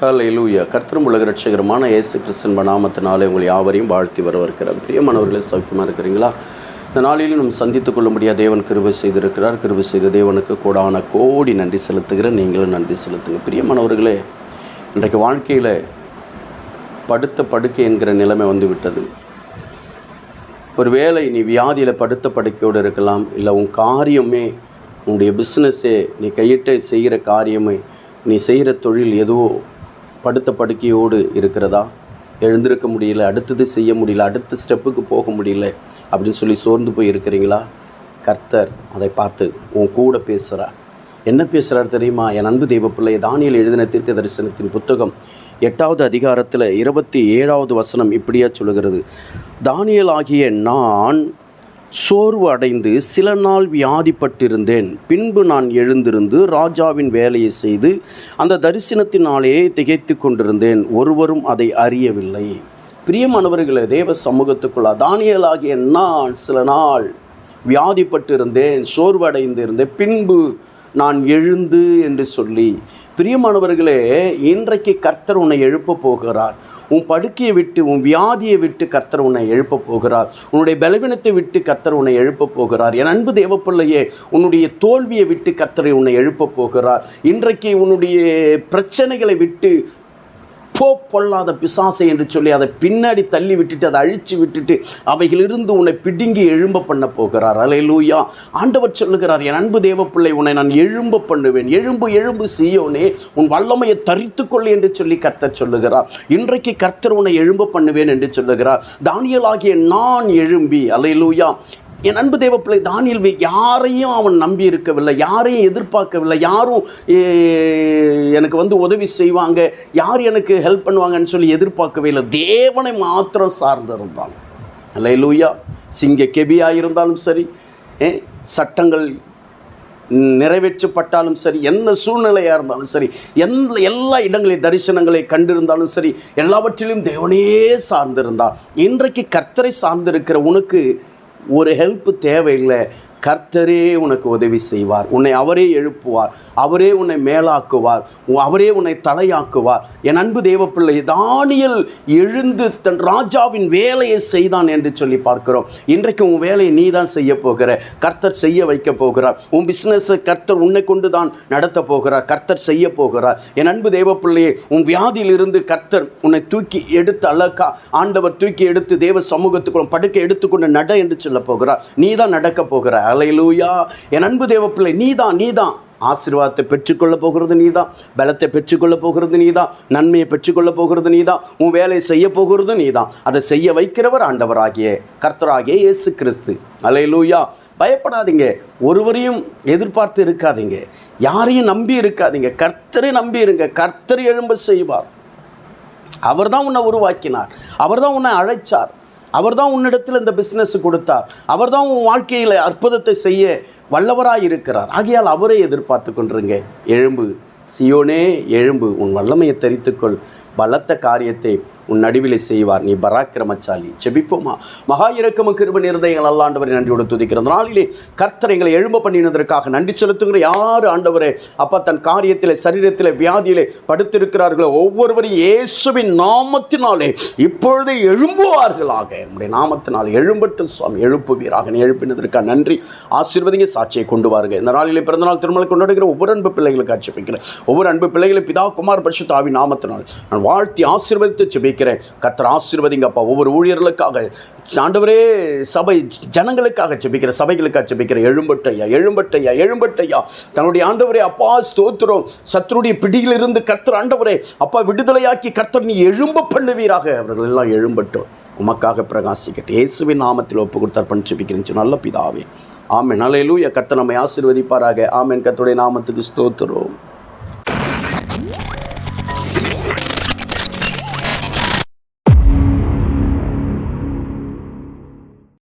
ஹalleluya கர்த்தரும் உலக ரட்சகரமான இயேசு கிறிஸ்தன் நாமத்தினாலே உங்களை யாவரையும் வாழ்த்தி வரவிருக்கிறார் பிரியமானவர்களே சௌக்கியமாக இருக்கிறீங்களா? இந்த நாளிலும் நம் சந்தித்துக் கொள்ள முடியாத தேவன் கிருபை செய்திருக்கிறார். கிருபை செய்த தேவனுக்கு கோடான கோடி நன்றி செலுத்துகிற நீங்களும் நன்றி செலுத்துங்க. பிரியமானவர்களே இன்றைக்கு வாழ்க்கையில் படுத்த படுக்கை என்கிற நிலைமை வந்து விட்டது ஒருவேளை நீ வியாதியில் படுத்த படுக்கையோடு இருக்கலாம் இல்லை உன் காரியமே உன்னுடைய பிஸ்னஸே நீ கையிட்ட செய்கிற காரியமே நீ செய்கிற தொழில் எதுவோ படுத்த படுக்கையோடு இருக்கிறதா? எழுந்திருக்க முடியல அடுத்தது செய்ய முடியல அடுத்த ஸ்டெப்புக்கு போக முடியல அப்படின்னு சொல்லி சோர்ந்து போய் இருக்கிறீங்களா? கர்த்தர் அதை பார்த்து உன் கூட பேசுகிறார் என்ன பேசுகிறார் தெரியுமா? என் அன்பு தெய்வ பிள்ளை தானியல் எழுதின தீர்க்க தரிசனத்தின் புத்தகம் எட்டாவது அதிகாரத்தில் இருபத்தி ஏழாவது வசனம் இப்படியா சொல்லுகிறது. தானியல் ஆகிய நான் சோர்வு அடைந்து சில நாள் வியாதிப்பட்டிருந்தேன். பின்பு நான் எழுந்திருந்து ராஜாவின் வேலையை செய்து அந்த தரிசனத்தினாலேயே திகைத்து கொண்டிருந்தேன். ஒருவரும் அதை அறியவில்லை. பிரியமானவர்களே தேவ சமூகத்துக்குள்ள தானியலாகிய நான் சில நாள் வியாதிப்பட்டிருந்தேன் சோர்வடைந்து இருந்தேன் பின்பு நான் எழுந்து என்று சொல்லி பிரியமானவர்களே இன்றைக்கு கர்த்தர் உன்னை எழுப்ப போகிறார். உன் படுக்கையை விட்டு உன் வியாதியை விட்டு கர்த்தர் உன்னை எழுப்ப போகிறார். உன்னுடைய பலவீனத்தை விட்டு கர்த்தர் உன்னை எழுப்ப போகிறார். என் அன்பு தேவப்பிள்ளையே உன்னுடைய தோல்வியை விட்டு கர்த்தரை உன்னை எழுப்ப போகிறார். இன்றைக்கு உன்னுடைய பிரச்சனைகளை விட்டு போ பொல்லாத பிசாசை என்று சொல்லி அதை பின்னாடி தள்ளி விட்டுட்டு அதை அழித்து விட்டுட்டு அவைகளிலிருந்து உன்னை பிடுங்கி எழும்ப பண்ண போகிறார். அலையலூயா. ஆண்டவர் சொல்லுகிறார் என் அன்பு தேவப்பிள்ளை உன்னை நான் எழும்ப பண்ணுவேன். எழும்பு எழும்பு செய்யோனே உன் வல்லமையை தரித்துக்கொள் என்று சொல்லி கர்த்தர் சொல்லுகிறார். இன்றைக்கு கர்த்தர் உன்னை எழும்ப பண்ணுவேன் என்று சொல்லுகிறார். தானியலாகிய நான் எழும்பி அலையலூயா என் அன்பு தேவப்பிள்ளை தானியல் யாரையும் அவன் நம்பி இருக்கவில்லை யாரையும் எதிர்பார்க்கவில்லை யாரும் எனக்கு வந்து உதவி செய்வாங்க யார் எனக்கு ஹெல்ப் பண்ணுவாங்கன்னு சொல்லி எதிர்பார்க்கவே இல்லை. தேவனை மாத்திரம் சார்ந்திருந்தான். அல்லையிலூயா சிங்க கெபியாக இருந்தாலும் சரி சட்டங்கள் நிறைவேற்றப்பட்டாலும் சரி எந்த சூழ்நிலையாக இருந்தாலும் சரி எந்த எல்லா இடங்களில் தரிசனங்களை கண்டிருந்தாலும் சரி எல்லாவற்றிலும் தேவனே சார்ந்திருந்தான். இன்றைக்கு கர்த்தரை சார்ந்திருக்கிற உனக்கு ஒரு ஹெல்ப்பு தேவையில்லை. கர்த்தரே உனக்கு உதவி செய்வார். உன்னை அவரே எழுப்புவார். அவரே உன்னை மேலாக்குவார். அவரே உன்னை தலையாக்குவார். என் அன்பு தேவப்பிள்ளை தானியல் எழுந்து தன் ராஜாவின் வேலையை செய்தான் என்று சொல்லி பார்க்கிறோம். இன்றைக்கு உன் வேலையை நீ தான் செய்ய போகிற. கர்த்தர் செய்ய வைக்க போகிறார். உன் பிஸ்னஸை கர்த்தர் உன்னை கொண்டு தான் நடத்த போகிறார். கர்த்தர் செய்ய போகிறார். என் அன்பு தேவப்பிள்ளையே உன் வியாதியிலிருந்து கர்த்தர் உன்னை தூக்கி எடுத்து அழகா ஆண்டவர் தூக்கி எடுத்து தேவ சமூகத்துக்குள்ள படுக்கை எடுத்துக்கொண்டு நட என்று சொல்ல போகிறார். நீ தான் நடக்க போகிற அலையிலூயா என் அன்பு தேவப்பிள்ளை நீ தான் நீ தான் ஆசீர்வாதத்தை பெற்றுக்கொள்ளப் போகிறது நீதான். பலத்தை பெற்றுக்கொள்ள போகிறது நீதான். நன்மையை பெற்றுக்கொள்ள போகிறது நீதான். உன் வேலையை செய்ய போகிறது நீதான். அதை செய்ய வைக்கிறவர் ஆண்டவராகிய கர்த்தராகிய இயேசு கிறிஸ்து. அலையிலூயா பயப்படாதீங்க. ஒருவரையும் எதிர்பார்த்து இருக்காதீங்க. யாரையும் நம்பி இருக்காதீங்க. கர்த்தரை நம்பி இருங்க. கர்த்தர் எழும்ப செய்வார். அவர் தான் உன்னை உருவாக்கினார். அவர் தான் உன்னை அழைச்சார். அவர் தான் உன்னிடத்தில் இந்த பிஸ்னஸ் கொடுத்தார். அவர் தான் உன் வாழ்க்கையில் அற்புதத்தை செய்ய வல்லவராக இருக்கிறார் ஆகையால் அவரை எதிர்பார்த்து கொண்டிருங்க. எழும்பு. சியோனே எழும்பு உன் வல்லமையை தெரித்துக்கொள். பலத்த காரியத்தை உன் நடுவிலை செய்வார். நீ பராக்கிரமச்சாலி செபிப்போமா மகா இறக்கம கிருப நிறதைகள் அல்லாண்டவரை நன்றியோடு துதிக்கிற நாளிலே கர்த்தர் எங்களை எழும்ப பண்ணினதற்காக நன்றி செலுத்துகிற யார் ஆண்டவரே? அப்பா தன் காரியத்தில் சரீரத்தில் வியாதியிலே படுத்திருக்கிறார்களோ ஒவ்வொருவரும் இயேசுவின் நாமத்தினாலே இப்பொழுதே எழும்புவார்களாக. உங்களுடைய நாமத்தினால் எழும்பட்டும் சுவாமி. எழுப்புவீராக. நீ எழுப்பினதற்காக நன்றி. ஆசீர்வதிங்க சாட்சியை கொண்டு வாருங்க. இந்த நாளிலே பிறந்தநாள் திருமலை கொண்டாடுகிற ஒவ்வொரு அன்பு பிள்ளைகளுக்கு ஆட்சிப்பிக்கிறேன் ஒவ்வொரு அன்பு பிள்ளைகளும் பிதா குமார் பரிசுத்தாவி நாமத்தினால் நான் வாழ்த்தி ஆசீர்வதித்து ஜெபிக்கிறேன். கர்த்தர் ஆசீர்வதிங்க அப்பா. ஒவ்வொரு ஊழியர்களுக்காக ஆண்டவரே சபை ஜனங்களுக்காக ஜெபிக்கிற சபைகளுக்காக ஜெபிக்கிற எழும்பட்டையா எழும்பட்டையா எழும்பட்டையா. தன்னுடைய ஆண்டவரே அப்பா ஸ்தோத்திரம். சத்துருடைய பிடியிலிருந்து கர்த்தர் ஆண்டவரே அப்பா விடுதலையாக்கி கர்த்தர் நீ எழும்ப பண்ணுவீராக. அவர்கள் எல்லாம் எழும்பட்டும். உமக்காக பிரகாசிக்கட்டும். இயேசுவின் நாமத்தில் ஒப்பு கொடுத்தார் பண்ணி ஜெபிக்கிறேன் நல்ல பிதாவே. ஆமென். அலையிலூயா கத்தை நம்மை ஆசீர்வதிப்பாராக. ஆமென். கத்துடைய நாமத்துக்கு ஸ்தோத்திரம்.